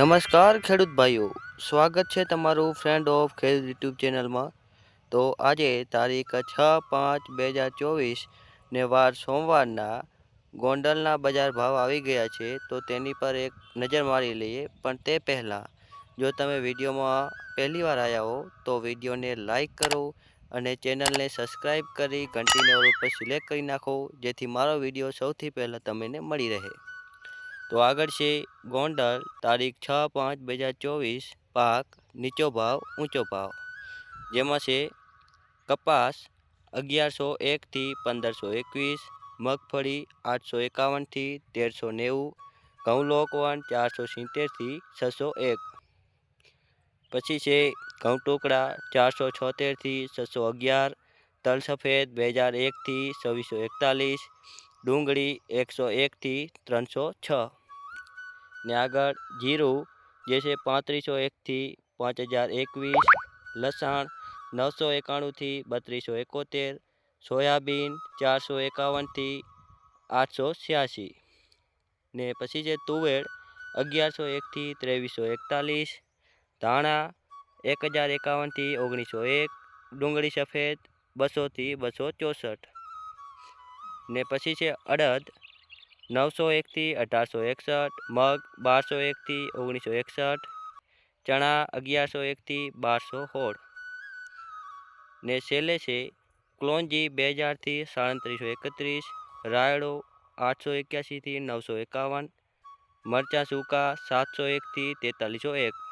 નમસ્કાર, ખેડૂત ભાઈઓ. સ્વાગત છે તમારું ફ્રેન્ડ ઓફ ખેડૂત યુટ્યુબ ચેનલમાં. તો આજે તારીખ છ પાંચ બે હજાર ચોવીસ ને વાર સોમવારના ગોંડલના બજાર ભાવ આવી ગયા છે, તો તેની પર એક નજર મારી લઈએ. પણ તે પહેલાં, જો તમે વિડીયોમાં પહેલી વાર આવ્યા હો, તો વિડીયોને લાઇક કરો અને ચેનલને સબસ્ક્રાઈબ કરી, ઘંટીને ઉપર સિલેક્ટ કરી નાખો, જેથી મારો વીડિયો સૌથી પહેલાં તમને મળી રહે. તો આગળ છે ગોંડલ, તારીખ છ પાંચ બે હજાર ચોવીસ, પાક, નીચો ભાવ, ઊંચો ભાવ. જેમાં છે કપાસ અગિયારસો એકથી પંદરસો એકવીસ, મગફળી આઠસો એકાવનથી તેરસો નેવું ઘઉં લોકવન ચારસો સિત્તેરથી છસો એક. પછી છે ઘઉં ટુકડા ચારસો છોતેરથી છસો અગિયાર, તલ સફેદ બે હજાર એકથી છવ્વીસો એકતાલીસ ડુંગળી એકસો એકથી ત્રણસો છ. ને આગળ જીરું, જે છે પાંત્રીસો એકથી પાંચ હજાર એકવીસ. લસણ, નવસો એકાણુંથી બત્રીસો એકોતેર. સોયાબીન, ચારસો એકાવનથી આઠસો છ્યાસી. ને પછી છે તુવેર, અગિયારસો એકથી ત્રેવીસો એકતાલીસ. ધાણા, એક હજાર એકાવનથી ઓગણીસો એક. ડુંગળી સફેદ બસોથી બસો ચોસઠ. ને પછી છે અડદ, નવસો એકથી અઢારસો એકસઠ, મગ બારસો એકથી ઓગણીસો એકસઠ, ચણા અગિયારસો એકથી બારસો સોળ. ને છેલ્લે છે ક્લોનજી બે હજારથી સાડત્રીસો એકત્રીસ, રાયડો આઠસો એક્યાસીથી નવસો એકાવન, મરચાં સૂકા સાતસો એકથી તેતાલીસો એક.